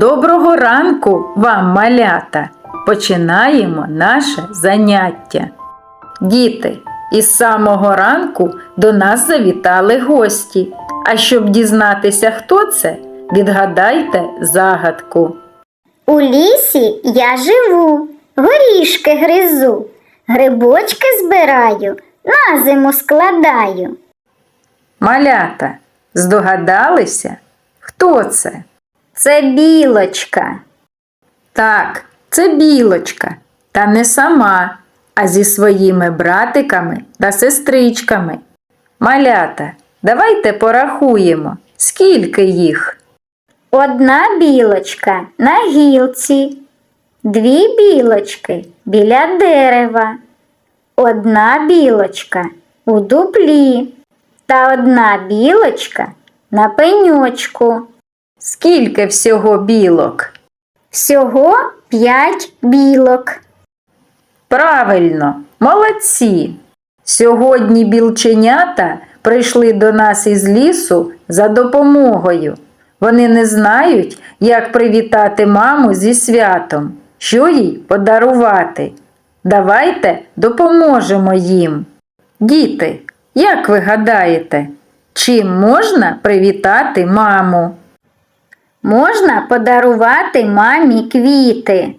Доброго ранку вам, малята! Починаємо наше заняття. Діти, із самого ранку до нас завітали гості. А щоб дізнатися, хто це, відгадайте загадку. У лісі я живу, горішки гризу, грибочки збираю, на зиму складаю. Малята, здогадалися? Хто це? Це білочка. Так, це білочка, та не сама, а зі своїми братиками та сестричками. Малята, давайте порахуємо, скільки їх. Одна білочка на гілці, дві білочки біля дерева, одна білочка у дуплі та одна білочка на пеньочку. Скільки всього білок? Всього п'ять білок. Правильно, молодці. Сьогодні білченята прийшли до нас із лісу за допомогою. Вони не знають, як привітати маму зі святом, що їй подарувати. Давайте допоможемо їм. Діти, як ви гадаєте, чим можна привітати маму? Можна подарувати мамі квіти.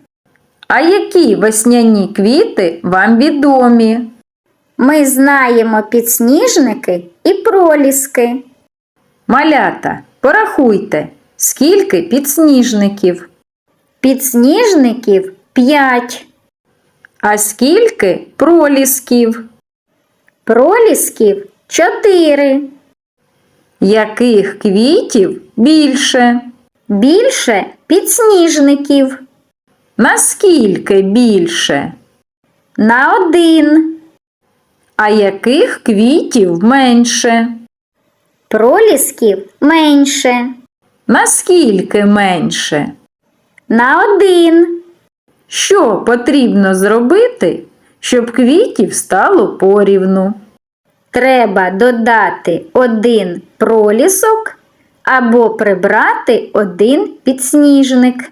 А які весняні квіти вам відомі? Ми знаємо підсніжники і проліски. Малята, порахуйте, скільки підсніжників, Підсніжників п'ять, а скільки пролісків, пролісків чотири. яких квітів більше, Більше підсніжників наскільки більше, на один. а яких квітів менше, Пролісків менше наскільки менше. на один. Що потрібно зробити, щоб квітів стало порівну? Треба додати один пролісок або прибрати один підсніжник.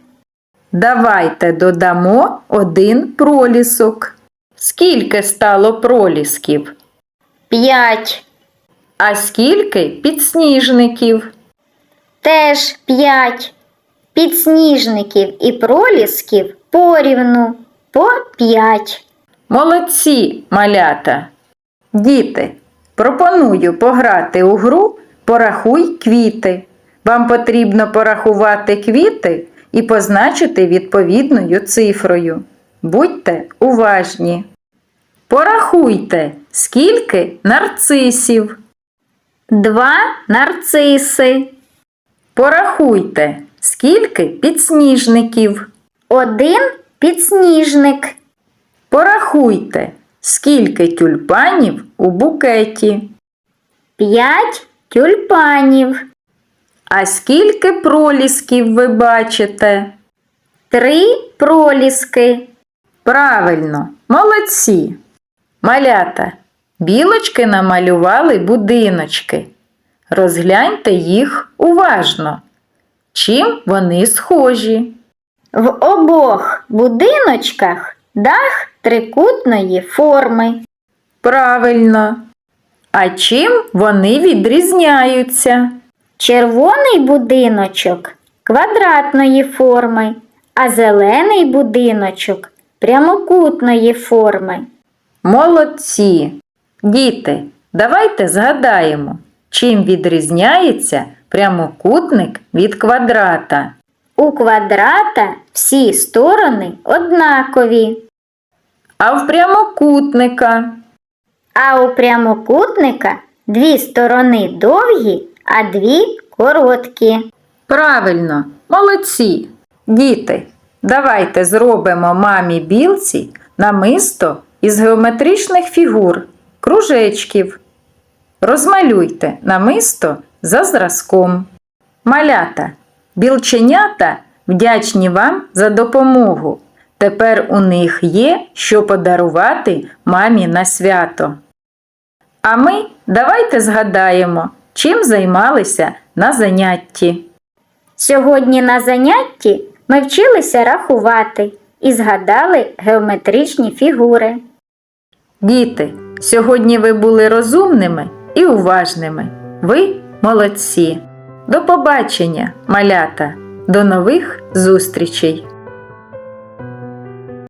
Давайте додамо один пролісок. Скільки стало пролісків? П'ять. А скільки підсніжників? Теж п'ять. Підсніжників і пролісків порівну по п'ять. Молодці, малята! Діти, пропоную пограти у гру Порахуй квіти. Вам потрібно порахувати квіти і позначити відповідною цифрою. Будьте уважні. Порахуйте, скільки нарцисів. Два нарциси. Порахуйте, скільки підсніжників. Один підсніжник. Порахуйте, скільки тюльпанів у букеті. П'ять тюльпанів. А скільки пролісків ви бачите? Три проліски. Правильно, молодці. Малята, білочки намалювали будиночки. Розгляньте їх уважно. Чим вони схожі? В обох будиночках дах трикутної форми. Правильно. А чим вони відрізняються? Червоний будиночок квадратної форми, а зелений будиночок прямокутної форми. Молодці! Діти, давайте згадаємо, чим відрізняється прямокутник від квадрата. У квадрата всі сторони однакові, А в прямокутника а у прямокутника дві сторони довгі, а дві короткі. правильно, молодці. Діти, давайте зробимо мамі білці намисто із геометричних фігур, кружечків. Розмалюйте намисто за зразком. Малята, білченята вдячні вам за допомогу. Тепер у них є що подарувати мамі на свято. А ми давайте згадаємо, чим займалися на занятті. Сьогодні на занятті ми вчилися рахувати і згадали геометричні фігури. Діти, сьогодні ви були розумними і уважними. Ви молодці. До побачення, малята, до нових зустрічей!